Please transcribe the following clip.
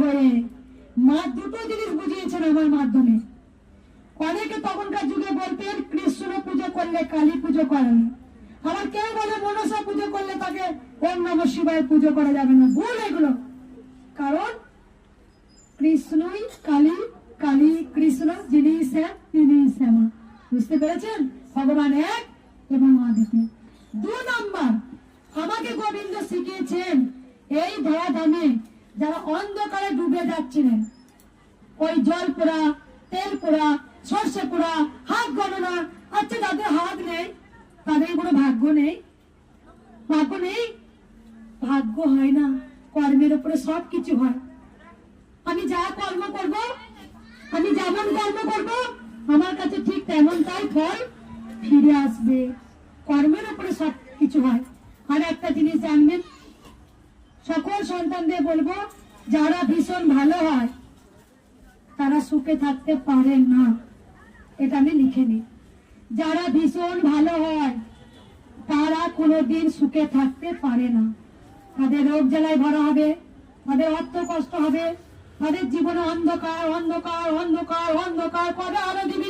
হয়ে মা দুটো জিনিস বুঝিয়েছেন আমার মাধ্যমে। অনেকে তখনকার যুগে বলতেন কৃষ্ণ পুজো করলে কালী পুজো করেন। আবার কেউ বলে মনসা পুজো করলে তাকে ওম শিবায় পুজো করা যাবে না। ভুল এগুলো। কারণ কৃষ্ণই কালী কালী কৃষ্ণ, যিনি শ্যাম, তিনি শ্যামা। বুঝতে পেরেছেন? ভগবান এক এবং মা দ্বিতীয় দু নম্বর, আমাকে গোবিন্দ শিখিয়েছেন, এই ধরা ধামে যারা অন্ধকারে ডুবে যাচ্ছিলেন, ওই জল পোড়া, তেল পোড়া, সর্ষে পোড়া, হাত গণনা আচ্ছা যাদের হাত নেই, তাদের কোনো ভাগ্য নেই? ভাগ্য নেই? ভাগ্য হয় না, কর্মের উপরে সব কিছু হয়। আমি যা কর্ম করব, আমি যেমন কর্ম করব, আমার কাছে ঠিক তেমন তাই ফল ফিরে আসবে। কর্মের উপরে সব কিছু হয়। আর একটা সন্তানদের বলব, যারা ভীষণ ভালো হয়, তারা সুখে থাকতে পারে না। এটা আমি লিখে নিই। যারা ভীষণ ভালো হয়, তারা কোনোদিন সুখে থাকতে পারে না। তাদের রোগ জ্বালায় ভরা হবে, তাদের অর্থ কষ্ট হবে, তাদের জীবনে অন্ধকার অন্ধকার অন্ধকার অন্ধকার, কবে আলো দিবি